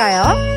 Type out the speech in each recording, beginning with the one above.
볼까요?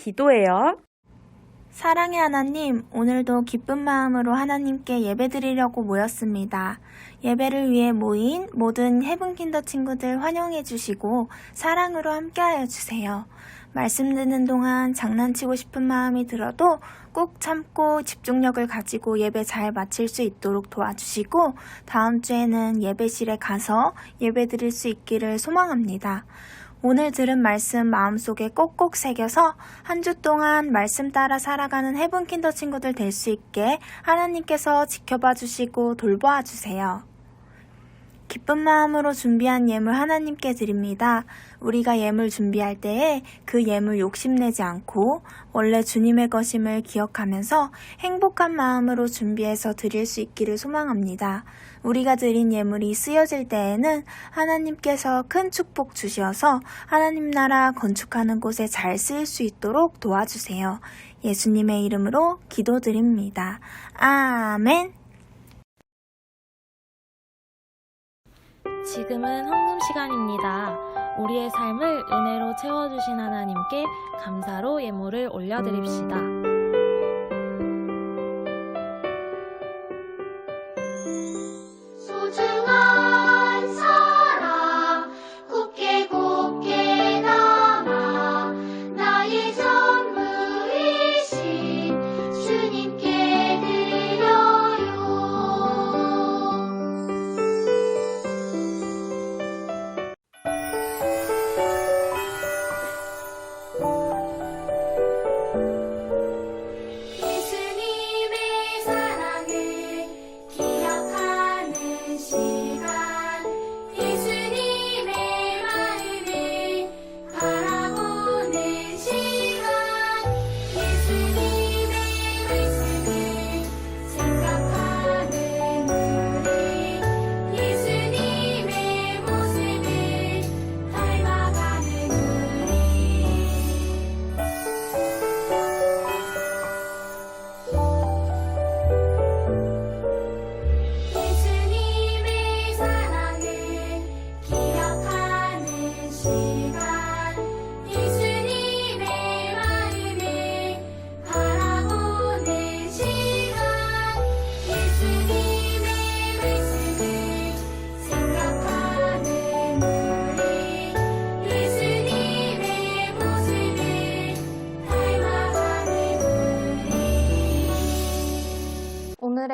기도해요. 사랑의 하나님, 오늘도 기쁜 마음으로 하나님께 예배드리려고 모였습니다. 예배를 위해 모인 모든 헤븐킨더 친구들 환영해 주시고 사랑으로 함께하여 주세요. 말씀 듣는 동안 장난치고 싶은 마음이 들어도 꾹 참고 집중력을 가지고 예배 잘 마칠 수 있도록 도와주시고 다음 주에는 예배실에 가서 예배 드릴 수 있기를 소망합니다. 오늘 들은 말씀 마음속에 꼭꼭 새겨서 한 주 동안 말씀 따라 살아가는 헤븐킨더 친구들 될 수 있게 하나님께서 지켜봐 주시고 돌보아 주세요. 기쁜 마음으로 준비한 예물 하나님께 드립니다. 우리가 예물 준비할 때에 그 예물 욕심내지 않고 원래 주님의 것임을 기억하면서 행복한 마음으로 준비해서 드릴 수 있기를 소망합니다. 우리가 드린 예물이 쓰여질 때에는 하나님께서 큰 축복 주셔서 하나님 나라 건축하는 곳에 잘 쓰일 수 있도록 도와주세요. 예수님의 이름으로 기도드립니다. 아멘. 지금은 헌금 시간입니다. 우리의 삶을 은혜로 채워주신 하나님께 감사로 예물을 올려드립시다.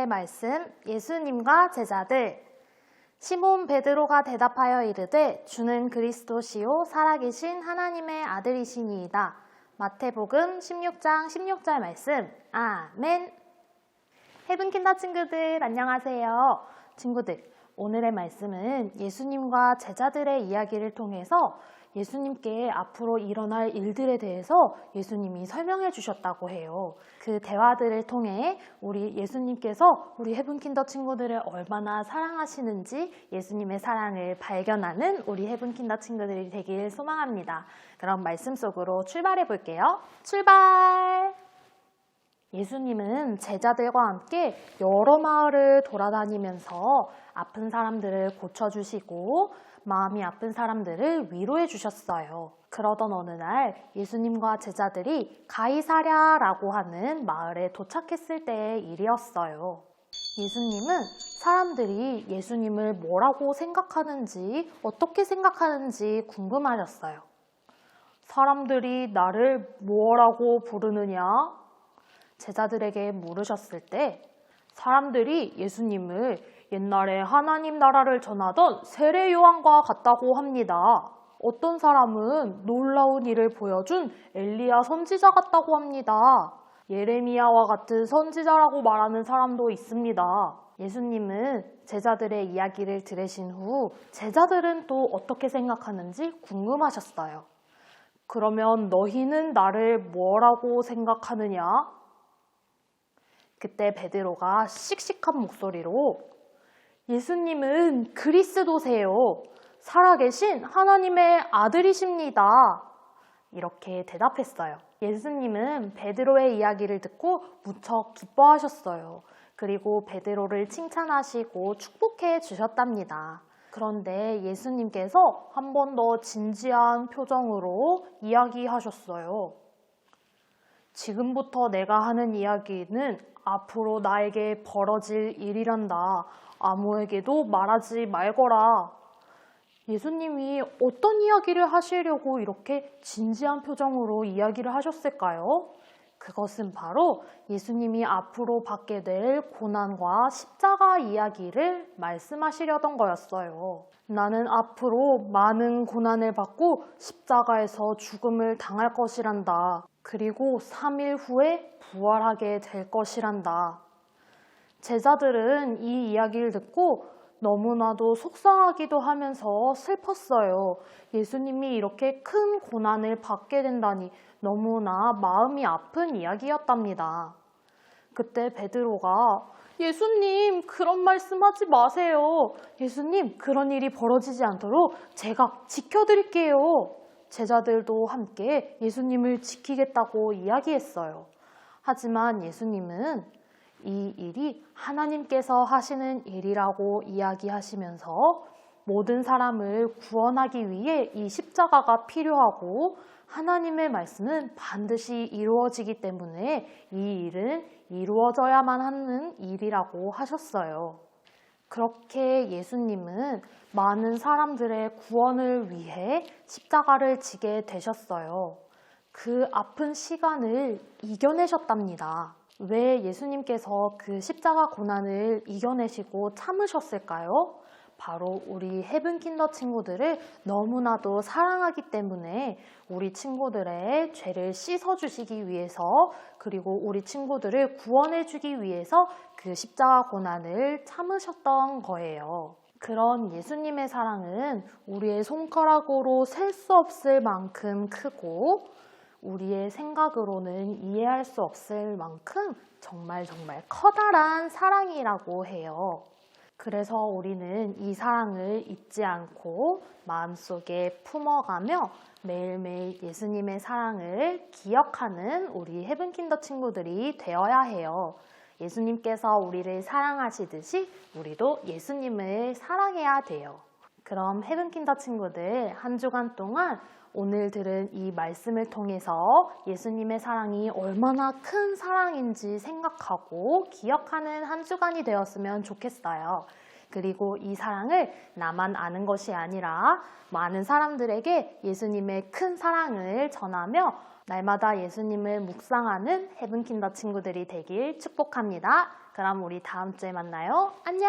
말씀 예수님과 제자들 시몬 베드로가 대답하여 이르되 주는 그리스도시요 살아계신 하나님의 아들이시니이다. 마태복음 16장 16절 말씀 아멘. 헤븐킨더 친구들 안녕하세요. 친구들 오늘의 말씀은 예수님과 제자들의 이야기를 통해서 예수님께 앞으로 일어날 일들에 대해서 예수님이 설명해 주셨다고 해요. 그 대화들을 통해 우리 예수님께서 우리 헤븐킨더 친구들을 얼마나 사랑하시는지 예수님의 사랑을 발견하는 우리 헤븐킨더 친구들이 되길 소망합니다. 그럼 말씀 속으로 출발해 볼게요. 출발! 예수님은 제자들과 함께 여러 마을을 돌아다니면서 아픈 사람들을 고쳐주시고 마음이 아픈 사람들을 위로해 주셨어요. 그러던 어느 날 예수님과 제자들이 가이사랴라고 하는 마을에 도착했을 때의 일이었어요. 예수님은 사람들이 예수님을 뭐라고 생각하는지 어떻게 생각하는지 궁금하셨어요. 사람들이 나를 뭐라고 부르느냐? 제자들에게 물으셨을 때 사람들이 예수님을 옛날에 하나님 나라를 전하던 세례 요한과 같다고 합니다. 어떤 사람은 놀라운 일을 보여준 엘리야 선지자 같다고 합니다. 예레미야와 같은 선지자라고 말하는 사람도 있습니다. 예수님은 제자들의 이야기를 들으신 후 제자들은 또 어떻게 생각하는지 궁금하셨어요. 그러면 너희는 나를 뭐라고 생각하느냐? 그때 베드로가 씩씩한 목소리로 예수님은 그리스도세요. 살아계신 하나님의 아들이십니다. 이렇게 대답했어요. 예수님은 베드로의 이야기를 듣고 무척 기뻐하셨어요. 그리고 베드로를 칭찬하시고 축복해 주셨답니다. 그런데 예수님께서 한 번 더 진지한 표정으로 이야기하셨어요. 지금부터 내가 하는 이야기는 앞으로 나에게 벌어질 일이란다. 아무에게도 말하지 말거라. 예수님이 어떤 이야기를 하시려고 이렇게 진지한 표정으로 이야기를 하셨을까요? 그것은 바로 예수님이 앞으로 받게 될 고난과 십자가 이야기를 말씀하시려던 거였어요. 나는 앞으로 많은 고난을 받고 십자가에서 죽음을 당할 것이란다. 그리고 3일 후에 부활하게 될 것이란다. 제자들은 이 이야기를 듣고 너무나도 속상하기도 하면서 슬펐어요. 예수님이 이렇게 큰 고난을 받게 된다니 너무나 마음이 아픈 이야기였답니다. 그때 베드로가 예수님 그런 말씀하지 마세요. 예수님 그런 일이 벌어지지 않도록 제가 지켜드릴게요. 제자들도 함께 예수님을 지키겠다고 이야기했어요. 하지만 예수님은 이 일이 하나님께서 하시는 일이라고 이야기하시면서 모든 사람을 구원하기 위해 이 십자가가 필요하고 하나님의 말씀은 반드시 이루어지기 때문에 이 일은 이루어져야만 하는 일이라고 하셨어요. 그렇게 예수님은 많은 사람들의 구원을 위해 십자가를 지게 되셨어요. 그 아픈 시간을 이겨내셨답니다. 왜 예수님께서 그 십자가 고난을 이겨내시고 참으셨을까요? 바로 우리 헤븐킨더 친구들을 너무나도 사랑하기 때문에 우리 친구들의 죄를 씻어주시기 위해서 그리고 우리 친구들을 구원해주기 위해서 그 십자가 고난을 참으셨던 거예요. 그런 예수님의 사랑은 우리의 손가락으로 셀 수 없을 만큼 크고 우리의 생각으로는 이해할 수 없을 만큼 정말 정말 커다란 사랑이라고 해요. 그래서 우리는 이 사랑을 잊지 않고 마음속에 품어가며 매일매일 예수님의 사랑을 기억하는 우리 헤븐킨더 친구들이 되어야 해요. 예수님께서 우리를 사랑하시듯이 우리도 예수님을 사랑해야 돼요. 그럼 헤븐킨더 친구들 한 주간 동안 오늘 들은 이 말씀을 통해서 예수님의 사랑이 얼마나 큰 사랑인지 생각하고 기억하는 한 주간이 되었으면 좋겠어요. 그리고 이 사랑을 나만 아는 것이 아니라 많은 사람들에게 예수님의 큰 사랑을 전하며 날마다 예수님을 묵상하는 헤븐킨더 친구들이 되길 축복합니다. 그럼 우리 다음 주에 만나요. 안녕!